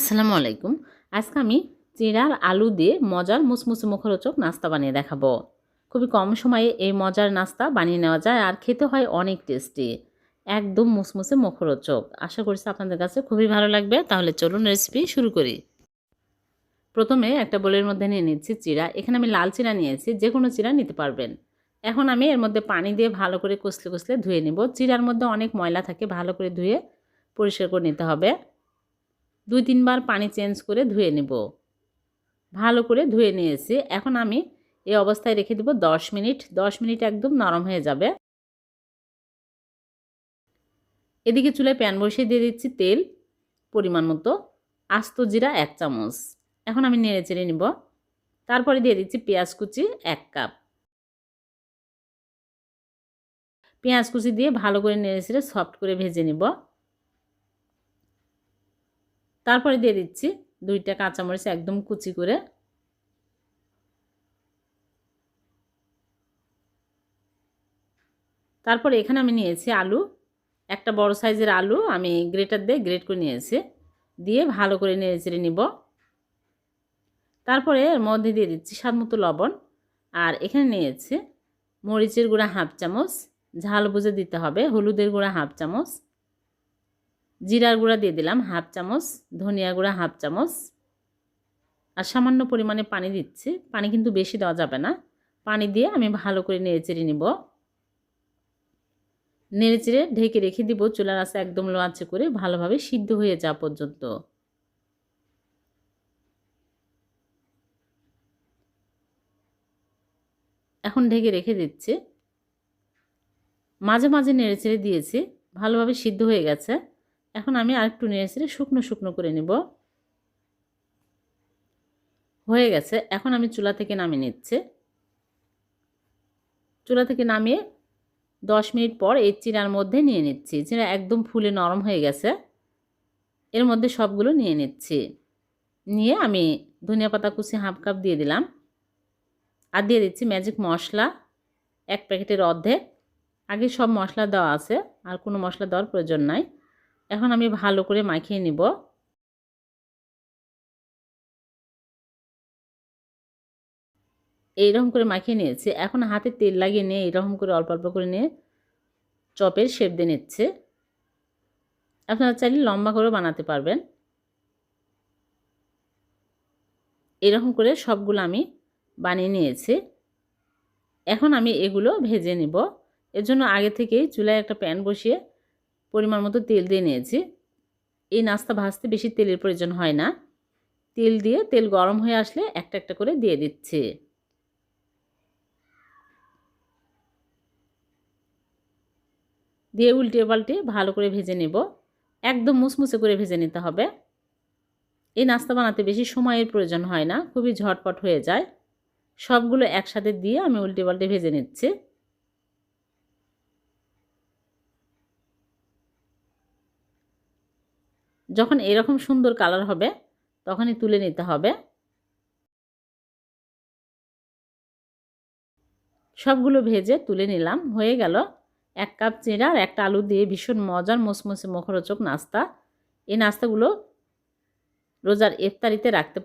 আসসালামু আলাইকুম। আজকে আমি চিড়ার আলু দিয়ে মজার মুসমুসে মুখরোচক নাস্তা বানিয়ে দেখাবো। খুবই কম সময়ে এই মজার নাস্তা বানিয়ে নেওয়া যায় আর খেতে হয় অনেক টেস্টি। একদম মুসমুসে মুখরোচক। আশা করছি আপনাদের কাছে খুবই ভালো লাগবে। তাহলে চলুন রেসিপি শুরু করি। প্রথমে একটা বোলের মধ্যে নিয়ে নিচ্ছি চিড়া এখানে আমি লাল চিড়া নিয়েছি। যে কোনো চিড়া নিতে পারবেন। এখন আমি এর মধ্যে পানি দিয়ে ভালো করে কষলে কষলে ধুয়ে নেব। চিড়ার মধ্যে অনেক ময়লা থাকে, ভালো করে ধুয়ে পরিষ্কার করে নিতে হবে। দুই তিনবার পানি চেঞ্জ করে ধুয়ে নেব। ভালো করে ধুয়ে নিয়েছি। এখন আমি এই অবস্থায় রেখে দেব দশ মিনিট। দশ মিনিট একদম নরম হয়ে যাবে। এদিকে চুলায় প্যান বসিয়ে দিয়ে দিচ্ছি তেল, পরিমাণ মতো। আস্ত জিরা এক চামচ। এখন আমি নেড়ে চেড়ে নিব। তারপরে দিয়ে দিচ্ছি পেঁয়াজ কুচি এক কাপ। পেঁয়াজ কুচি দিয়ে ভালো করে নেড়ে চেড়ে সফট করে ভেজে নিব। তারপরে দিয়ে দিচ্ছি দুইটা কাঁচামরিচ একদম কুচি করে। তারপরে এখানে আমি নিয়েছি আলু, একটা বড় সাইজের আলু আমি গ্রেটার দিয়ে গ্রেট করে নিয়েছি, দিয়ে ভালো করে নেড়ে চেড়ে নিব। তারপরে এর মধ্যে দিয়ে দিচ্ছি স্বাদ মতো লবণ, আর এখানে নিয়েছি মরিচের গুঁড়া হাফ চামচ, ঝাল বুঝে দিতে হবে, হলুদের গুঁড়া হাফ চামচ জিরার গুঁড়া দিয়ে দিলাম হাফ চামচ, ধনিয়া গুঁড়া হাফ চামচ। আর সামান্য পরিমাণে পানি দিচ্ছি। পানি কিন্তু বেশি দেওয়া যাবে না। পানি দিয়ে আমি ভালো করে নেড়ে চেড়ে নিব। নেড়ে চেড়ে ঢেকে রেখে দিব। চুলার আঁচে একদম লো আঁচে করে ভালোভাবে সিদ্ধ হয়ে যাওয়া পর্যন্ত। এখন ঢেকে রেখে দিচ্ছি। মাঝে মাঝে নেড়ে চেড়ে দিয়েছি। ভালোভাবে সিদ্ধ হয়ে গেছে। এখন আমি আরেকটু চেড়ে শুকনো শুকনো করে নেব। হয়ে গেছে। এখন আমি চুলা থেকে নামিয়ে নিচ্ছে। চুলা থেকে নামিয়ে দশ মিনিট পর এই চিরার মধ্যে নিয়ে নিচ্ছি। চিরা একদম ফুলে নরম হয়ে গেছে। এর মধ্যে সবগুলো নিয়ে নিচ্ছি। নিয়ে আমি ধনিয়া পাতা কুচি হাফ কাপ দিয়ে দিলাম। আর দিয়ে দিচ্ছি ম্যাজিক মশলা। এক প্যাকেটের অর্ধেক। আগে সব মশলা দেওয়া আছে। আর কোনো মশলা দেওয়ার প্রয়োজন নাই। এখন আমি ভালো করে মাখিয়ে নিব। এইরকম করে মাখিয়ে নিয়েছি। এখন হাতে তেল লাগিয়ে নিয়ে এইরকম করে অল্প অল্প করে নিয়ে চপের শেপ দিয়ে নিচ্ছে। আপনারা চাইলে লম্বা করেও বানাতে পারবেন। এরকম করে সবগুলো আমি বানিয়ে নিয়েছি। এখন আমি এগুলো ভেজে নিব। এর জন্য আগে থেকেই চুলায় একটা প্যান বসিয়ে পরিমাণ মতো তেল দিয়ে নিয়েছি। এই নাস্তা ভাজতে বেশি তেলের প্রয়োজন হয় না। তেল দিয়ে তেল গরম হয়ে আসলে একটা একটা করে দিয়ে দিচ্ছি। দিয়ে উল্টে পাল্টে ভালো করে ভেজে নেব। একদম মুসমুসে করে ভেজে নিতে হবে। এই নাস্তা বানাতে বেশি সময়ের প্রয়োজন হয় না, খুবই ঝটপট হয়ে যায়। সবগুলো একসাথে দিয়ে আমি উল্টে পাল্টে ভেজে নিচ্ছি। যখন এরকম সুন্দর কালার হবে, তখনই তুলে নিতে হবে। সবগুলো ভেজে তুলে নিলাম। হয়ে গেল এক কাপ চিঁড়া আর একটা আলু দিয়ে ভীষণ মজার মসমসে মুখরোচক নাস্তা। এই নাস্তাগুলো রোজার ইফতারিতে রাখতে